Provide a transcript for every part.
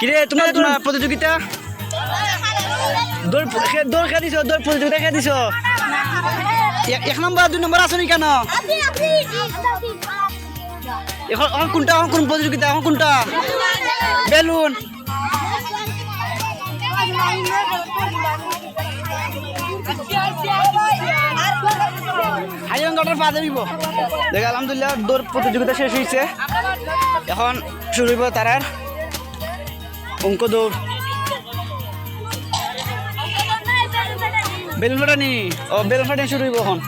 কিরে তোমার তোমার প্রতিযোগিতা? দৌড় দৌড় খেয়ে দিছ দৌড় প্রতিযোগিতা খেয়ে দিছ? এক- নম্বর দুই নম্বর আসনি কেন? এখন এখন কোনটা? এখন কোন প্রতিযোগিতা এখন কোনটা? বেলুন। গটার পা দেবিব দেখ আলহামদুলিল্লাহ দৌড় প্রতিযোগিতা শেষ হয়েছে। এখন শুরু হইব তারার অঙ্ক দৌড় বেলুন ফাটানি ও বেলুন ফাটানি শুরু হইব এখন।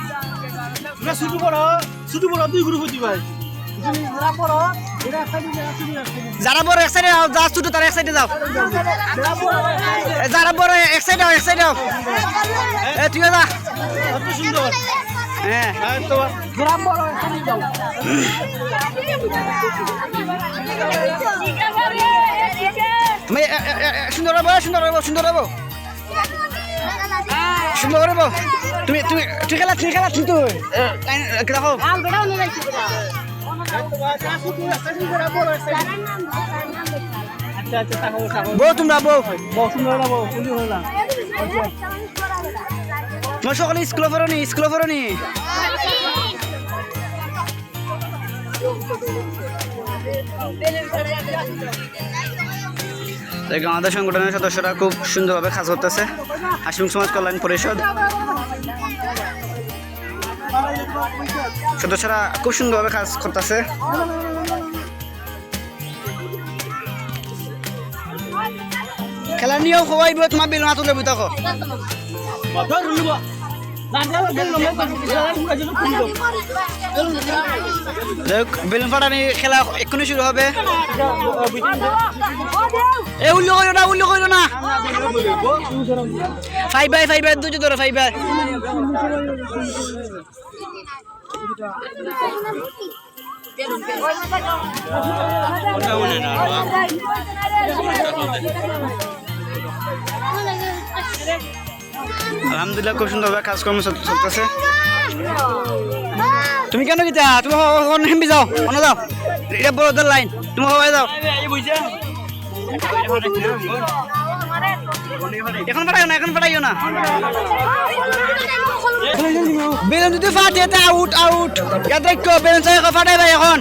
শুরু করো শুরু করো দুই গ্রুপ হইতে ভাই যারা বড় এক সাইডে যাও যা ছোট তারা এক সাইডে যাও। এ, যারা বড় এক সাইডে যাও এক সাইডে যাও। এ তুই যা। সুন্দর। হ্যাঁ। হ্যাঁ যাও। সুন্দর হব সুন্দর হব সুন্দর হব সুন্দর হব তুমি তুমি তুই খেলা তুই খেলা তুই তুই দেখো। বউ, তোমরা বউ। না বহু সুন্দর হলো না তোমার সকালে স্কুলে পড়নি, স্কুলে আমাদের সংগঠনের সদস্যরা খুব সুন্দরভাবে কাজ করতেছে। হাসিমুখ সমাজ কল্যাণ পরিষদ। সদস্যরা খুব সুন্দরভাবে কাজ করতেছে। খেলা নিয়েও সবাই তোমার বিল না তুলে বুঝতে বেলুন ফাটানি খেলা এক্ষুনি শুরু হবে। এ, উল্লো করো না, উল্লো করো না। ফাইভ বাই ফাইভ বাই দুটো ধরো ফাইভ বাই আলহামদুলিল্লাহ খুব সুন্দরভাবে কাজকর্ম চল- চলতেছে। তুমি কেন গীতা? তুমি হেমবি যাও অন্য যাও। এটা বড়দের লাইন তুমি সবাই যাও। এখন পাঠাইও না এখন পাঠাইও না। বেলুন যদি ফাটে তা আউট আউট ইয়াদ রাখো বেলুন চাই ফাটাই ভাই এখন।